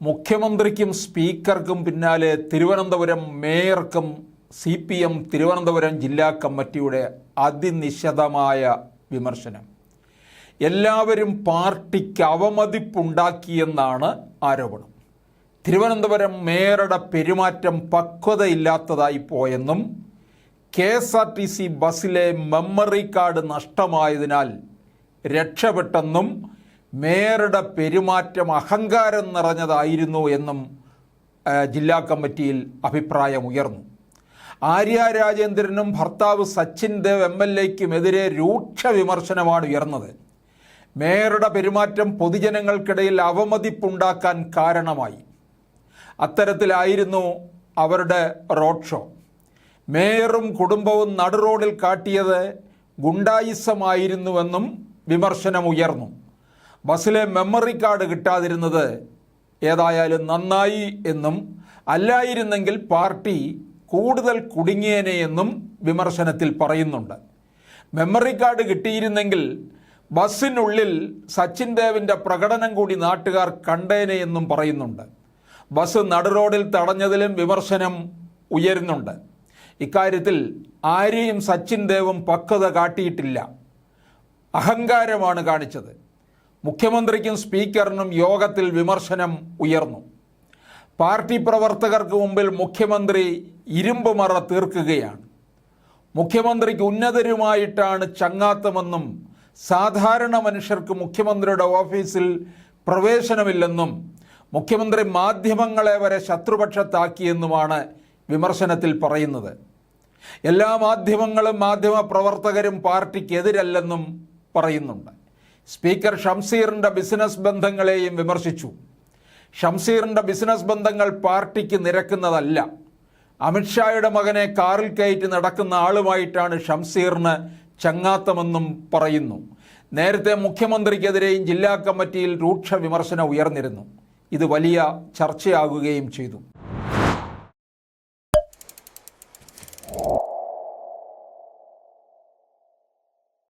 മുഖ്യമന്ത്രിക്കും സ്പീക്കർക്കും പിന്നാലെ തിരുവനന്തപുരം മേയർക്കും സി പി എം തിരുവനന്തപുരം ജില്ലാ കമ്മിറ്റിയുടെ അതിനിശിതമായ വിമർശനം. എല്ലാവരും പാർട്ടിക്ക് അവമതിപ്പുണ്ടാക്കിയെന്നാണ് ആരോപണം. തിരുവനന്തപുരം മേയറുടെ പെരുമാറ്റം പക്വതയില്ലാത്തതായി പോയെന്നും K S R T C ബസ്സിലെ മെമ്മറി കാർഡ് നഷ്ടമായതിനാൽ രക്ഷപ്പെട്ടെന്നും മേയറുടെ പെരുമാറ്റം അഹങ്കാരം നിറഞ്ഞതായിരുന്നു എന്നും ജില്ലാ കമ്മിറ്റിയിൽ അഭിപ്രായമുയർന്നു. ആര്യ രാജേന്ദ്രനും ഭർത്താവ് സച്ചിൻ ദേവ് എം എൽ എക്കുമെതിരെ രൂക്ഷ വിമർശനമാണ് ഉയർന്നത്. മേയറുടെ പെരുമാറ്റം പൊതുജനങ്ങൾക്കിടയിൽ അവമതിപ്പുണ്ടാക്കാൻ കാരണമായി. അത്തരത്തിലായിരുന്നു അവരുടെ റോഡ് ഷോ. മേയറും കുടുംബവും നടുറോഡിൽ കാട്ടിയത് ഗുണ്ടായിസമായിരുന്നുവെന്നും വിമർശനമുയർന്നു. ബസ്സിലെ മെമ്മറി കാർഡ് കിട്ടാതിരുന്നത് ഏതായാലും നന്നായി എന്നും അല്ലായിരുന്നെങ്കിൽ പാർട്ടി കൂടുതൽ കുടുങ്ങിയേനെ എന്നും വിമർശനത്തിൽ പറയുന്നുണ്ട്. മെമ്മറി കാർഡ് കിട്ടിയിരുന്നെങ്കിൽ ബസ്സിനുള്ളിൽ സച്ചിൻ ദേവിന്റെ പ്രകടനം കൂടി നാട്ടുകാർ കണ്ടേനെ എന്നും പറയുന്നുണ്ട്. ബസ് നടുറോഡിൽ തടഞ്ഞതിലും വിമർശനം ഉയരുന്നുണ്ട്. ഇക്കാര്യത്തിൽ ആരെയും സച്ചിൻ ദേവും പക്വത കാട്ടിയിട്ടില്ല. അഹങ്കാരമാണ് കാണിച്ചത്. മുഖ്യമന്ത്രിക്കും സ്പീക്കറിനും യോഗത്തിൽ വിമർശനം ഉയർന്നു. പാർട്ടി പ്രവർത്തകർക്ക് മുമ്പിൽ മുഖ്യമന്ത്രി ഇരുമ്പ് മറ തീർക്കുകയാണ്. മുഖ്യമന്ത്രിക്ക് ഉന്നതരുമായിട്ടാണ് ചങ്ങാത്തമെന്നും സാധാരണ മനുഷ്യർക്ക് മുഖ്യമന്ത്രിയുടെ ഓഫീസിൽ പ്രവേശനമില്ലെന്നും മുഖ്യമന്ത്രി മാധ്യമങ്ങളെ വരെ ശത്രുപക്ഷത്താക്കിയെന്നുമാണ് വിമർശനത്തിൽ പറയുന്നത്. എല്ലാ മാധ്യമങ്ങളും മാധ്യമ പ്രവർത്തകരും പാർട്ടിക്കെതിരല്ലെന്നും പറയുന്നുണ്ട്. സ്പീക്കർ ഷംസീറിന്റെ ബിസിനസ് ബന്ധങ്ങളെയും വിമർശിച്ചു. ഷംസീറിന്റെ ബിസിനസ് ബന്ധങ്ങൾ പാർട്ടിക്ക് നിരക്കുന്നതല്ല. അമിത്ഷായുടെ മകനെ കാറിൽ കയറ്റി നടക്കുന്ന ആളുമായിട്ടാണ് ഷംസീറിന് ചങ്ങാത്തമെന്നും പറയുന്നു. നേരത്തെ മുഖ്യമന്ത്രിക്കെതിരെയും ജില്ലാ കമ്മിറ്റിയിൽ രൂക്ഷ വിമർശനം ഉയർന്നിരുന്നു. ഇത് വലിയ ചർച്ചയാകുകയും ചെയ്തു.